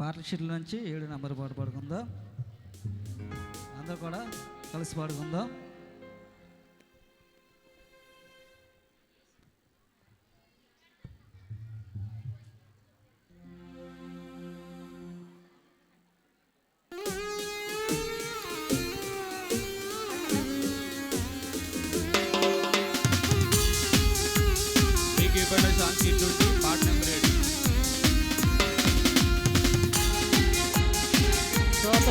Partnership నుంచి ఏడు number పాట పాడుకుందాం. అందరూ కూడా కలిసి పాడుకుందాం. శాంతి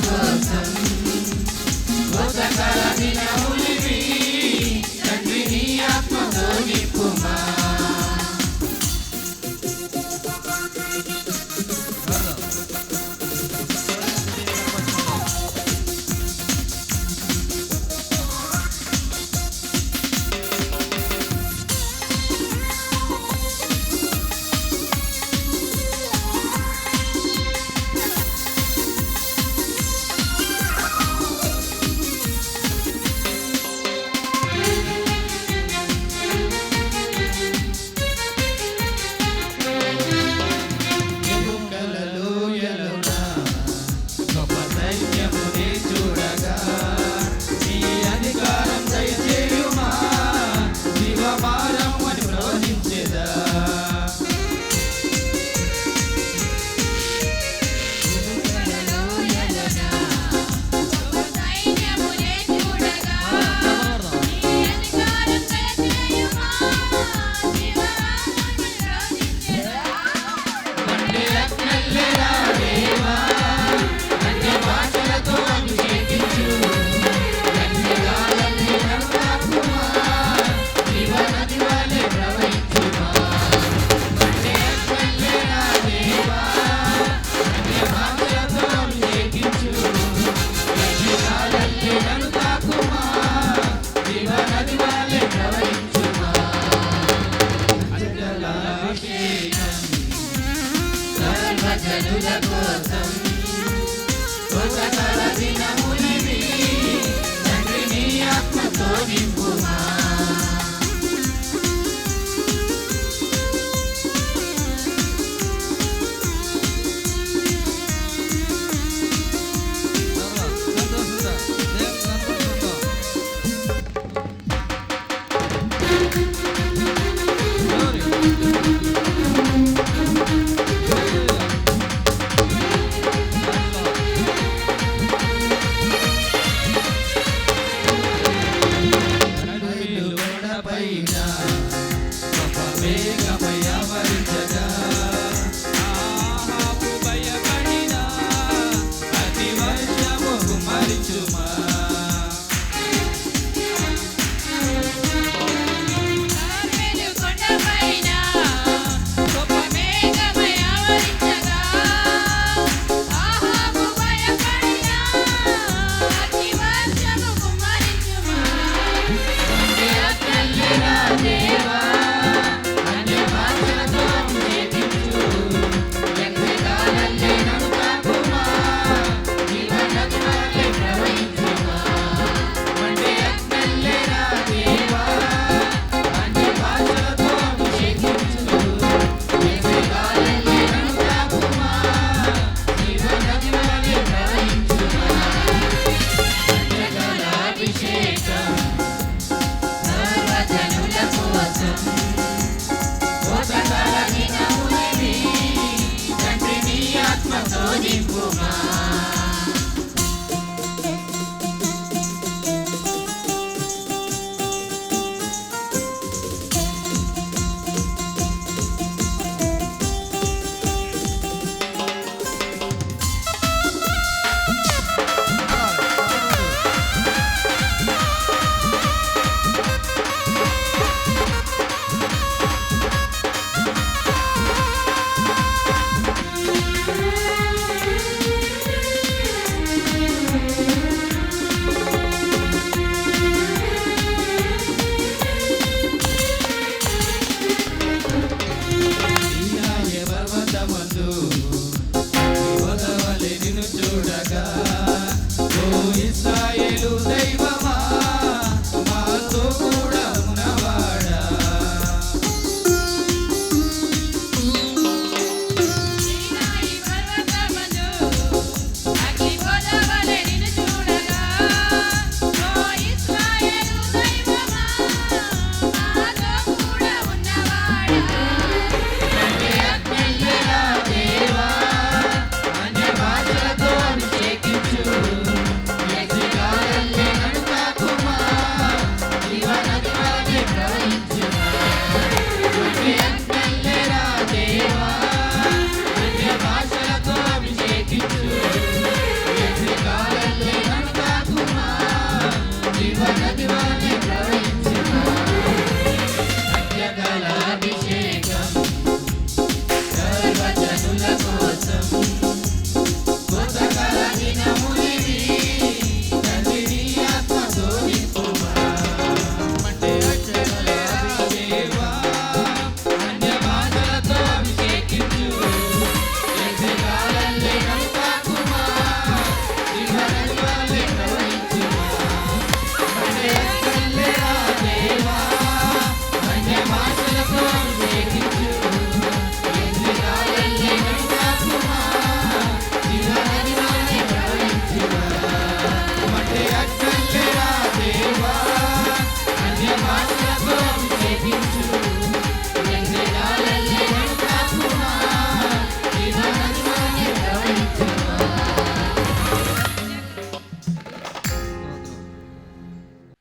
never జనుల కోసం కొత్త దినమునిది తండ్రి నీ ఆత్మతో నింపుమా